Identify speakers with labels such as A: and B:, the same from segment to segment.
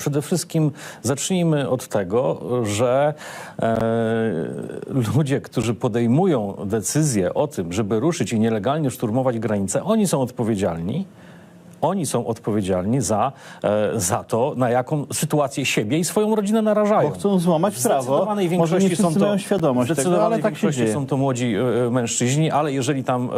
A: Przede wszystkim zacznijmy od tego, że e, ludzie, którzy podejmują decyzję o tym, żeby ruszyć i nielegalnie szturmować granice, oni są odpowiedzialni. Oni są odpowiedzialni za, e, za to, na jaką sytuację siebie i swoją rodzinę narażają.
B: Bo chcą złamać
A: W
B: prawo.
A: zdecydowanej
B: Może
A: większości
B: nie wszyscy
A: są to,
B: mają świadomość tego, ale tak się
A: większości
B: dzieje.
A: są to młodzi e, mężczyźni, ale jeżeli tam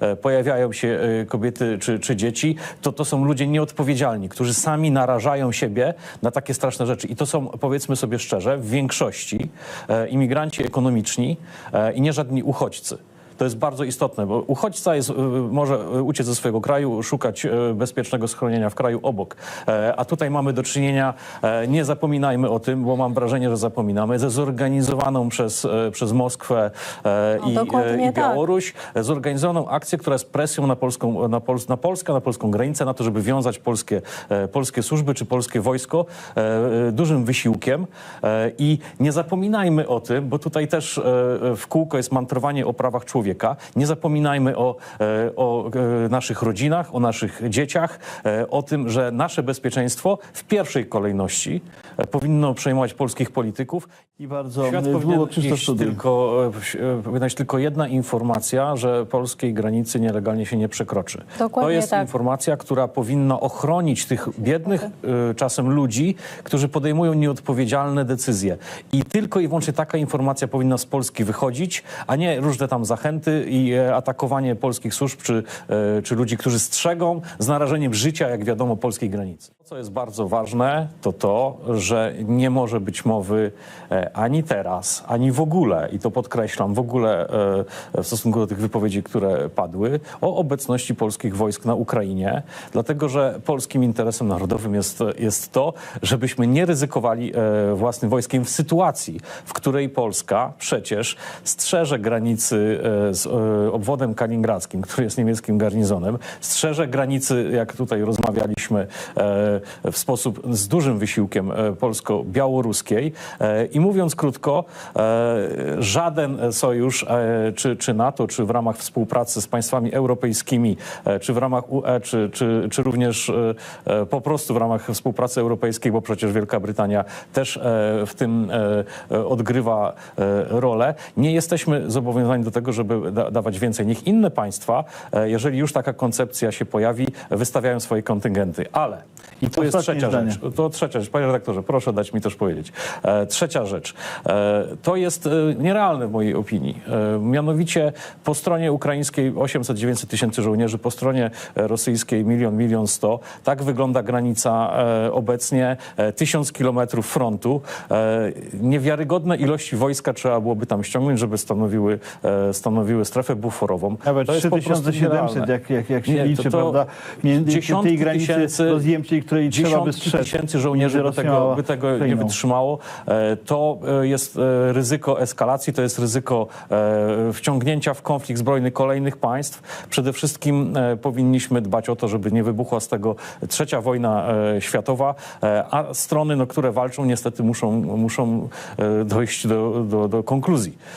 A: e, e, pojawiają się e, kobiety czy, czy dzieci, to to są ludzie nieodpowiedzialni, którzy sami narażają siebie na takie straszne rzeczy. I to są, powiedzmy sobie szczerze, w większości e, imigranci ekonomiczni e, i nie żadni uchodźcy. To jest bardzo istotne, bo uchodźca jest, y, może uciec ze swojego kraju, szukać y, bezpiecznego schronienia w kraju obok. E, A tutaj mamy do czynienia, e, nie zapominajmy o tym, bo mam wrażenie, że zapominamy, ze zorganizowaną przez, e, przez Moskwę
C: No,
A: i, i
C: tak.
A: Białoruś, e, zorganizowaną akcję, która jest presją na, polską, na, Pols na Polskę, na polską granicę, na to, żeby wiązać polskie, polskie służby czy polskie wojsko dużym wysiłkiem. I nie zapominajmy o tym, bo tutaj też w kółko jest mantrowanie o prawach człowieka. Nie zapominajmy o, e, o e, naszych rodzinach, o naszych dzieciach, e, o tym, że nasze bezpieczeństwo w pierwszej kolejności powinno przejmować polskich polityków.
B: I bardzo
A: Świat powinien iść tylko, powinna iść tylko jedna informacja, że polskiej granicy nielegalnie się nie przekroczy.
C: Dokładnie
A: to jest
C: tak.
A: informacja, która powinna ochronić tych biednych e, czasem ludzi, którzy podejmują nieodpowiedzialne decyzje. I tylko i wyłącznie taka informacja powinna z Polski wychodzić, a nie różne tam zachęty i e, atakowanie polskich służb czy, e, czy ludzi, którzy strzegą z narażeniem życia, jak wiadomo, polskiej granicy. Co jest bardzo ważne, to to, że nie może być mowy e, ani teraz, ani w ogóle, i to podkreślam, w ogóle e, w stosunku do tych wypowiedzi, które padły, o obecności polskich wojsk na Ukrainie, dlatego że polskim interesem narodowym jest, jest to, żebyśmy nie ryzykowali e, własnym wojskiem w sytuacji, w której Polska przecież strzeże granicy z obwodem kaliningradzkim, który jest niemieckim garnizonem, strzeże granicy, jak tutaj rozmawialiśmy, w sposób z dużym wysiłkiem e, polsko-białoruskiej. E, I mówiąc krótko, e, żaden sojusz, czy, czy NATO, czy w ramach współpracy z państwami europejskimi, czy w ramach UE, czy, czy, czy również po prostu w ramach współpracy europejskiej, bo przecież Wielka Brytania też w tym odgrywa rolę. Nie jesteśmy zobowiązani do tego, żeby da, dawać więcej. Niech inne państwa, jeżeli już taka koncepcja się pojawi, wystawiają swoje kontyngenty. Ale, i tu jest trzecia
B: zdanie.
A: rzecz, to trzecia rzecz, panie redaktorze, proszę dać mi też powiedzieć. E, trzecia rzecz, e, to jest e, nierealne w mojej opinii. E, mianowicie po stronie ukraińskiej 800-900 tysięcy żołnierzy, po stronie e, rosyjskiej milion, milion sto. Tak wygląda granica e, obecnie. E, tysiąc kilometrów frontu. E, niewiarygodne ilości wojska trzeba byłoby tam ściągnąć, żeby stanowiły, e, stanowiły strefę buforową.
B: Nawet
A: To jest po prostu
B: 3700,
A: nierealne.
B: jak, jak, jak się
A: Nie, to-
B: liczy,
A: to
B: prawda? Między tej granicy
A: tysięcy-
B: rozjemczej, której trzeba by strzec.
A: tysięcy żołnierzy by tego, by tego nie wytrzymało. E, To e, jest e, ryzyko eskalacji, to jest ryzyko wciągnięcia w konflikt zbrojny kolejnych państw. Przede wszystkim powinniśmy dbać o to, żeby nie wybuchła z tego trzecia wojna światowa, a strony, no, które walczą, niestety muszą, muszą dojść do, do, do konkluzji.